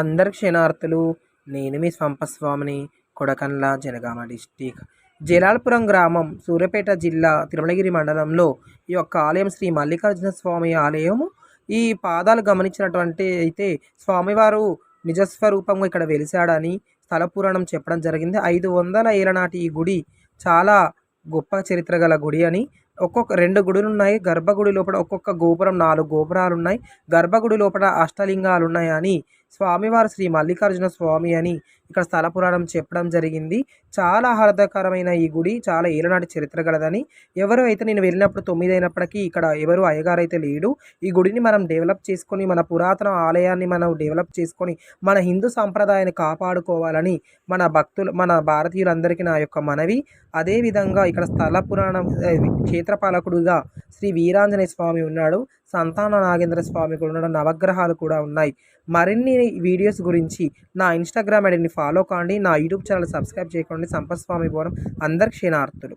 అందరి క్షీణార్థులు నేను మీ స్వంపస్వామిని కొడకండ్ల జనగామ డిస్టిక్. జలాల్పురం గ్రామం సూర్యాపేట జిల్లా తిరుమలగిరి మండలంలో ఈ యొక్క ఆలయం శ్రీ మల్లికార్జున స్వామి ఆలయము. ఈ పాదాలు గమనించినటువంటి అయితే స్వామివారు నిజస్వరూపంగా ఇక్కడ వెలిశాడని స్థల పురాణం చెప్పడం జరిగింది. ఐదు వందల ఏళ్ళ నాటి ఈ గుడి చాలా గొప్ప చరిత్ర గల గుడి అని. ఒక్కొక్క రెండు గుడులు ఉన్నాయి గర్భగుడి లోపల ఒక్కొక్క గోపురం నాలుగు గోపురాలు ఉన్నాయి గర్భగుడి లోపల అష్టలింగాలు ఉన్నాయని స్వామివారు శ్రీ మల్లికార్జున స్వామి అని ఇక్కడ స్థల పురాణం చెప్పడం జరిగింది. చాలా ఆహ్లాదకరమైన ఈ గుడి చాలా ఏలనాటి చరిత్ర గలదని. ఎవరు అయితే నేను వెళ్ళినప్పుడు తొమ్మిది అయినప్పటికీ ఇక్కడ ఎవరు అయ్యగారు అయితే లేడు. ఈ గుడిని మనం డెవలప్ చేసుకొని మన పురాతన ఆలయాన్ని మనం డెవలప్ చేసుకొని మన హిందూ సాంప్రదాయాన్ని కాపాడుకోవాలని మన భక్తులు మన భారతీయులందరికీ నా యొక్క మనవి. అదేవిధంగా ఇక్కడ స్థల పురాణం క్షేత్రపాలకుడుగా శ్రీ వీరాంజనేయ స్వామి ఉన్నాడు. సంతాన నాగేంద్ర స్వామి కూడా ఉన్నాడు. నవగ్రహాలు కూడా ఉన్నాయి. మరిన్ని వీడియోస్ గురించి నా ఇన్స్టాగ్రామ్ ఐడిని ఫాలో కాండి. నా యూట్యూబ్ ఛానల్ సబ్స్క్రైబ్ చేయకండి సంపత్ స్వామి భవనం. అందరి క్షీణార్థులు